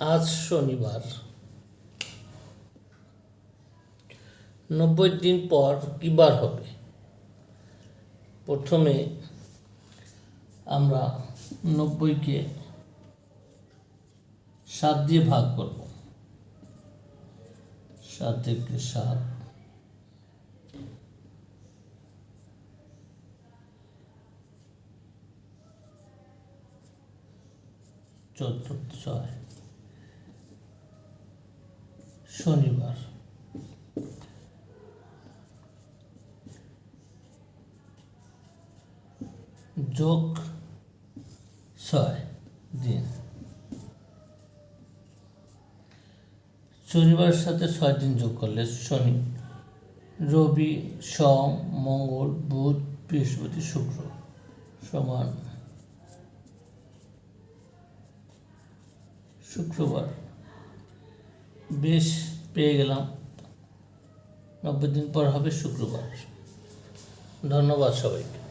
আজ শনিবার। নব্বই দিন পর কী বার হবে? প্রথমে আমরা নব্বইকে সাত দিয়ে ভাগ করব। সাত থেকে সাত। চোদ্দ ছয়। শনিবার। যোগ ছয় দিন। শনিবারের সাথে ছয় দিন যোগ করলে শনি, রবি, সোম, মঙ্গল, বুধ, বৃহস্পতি, শুক্র সমান। শুক্রবার। বেশ পেয়ে গেলাম। নব্বই দিন পর হবে শুক্রবার। ধন্যবাদ সবাইকে।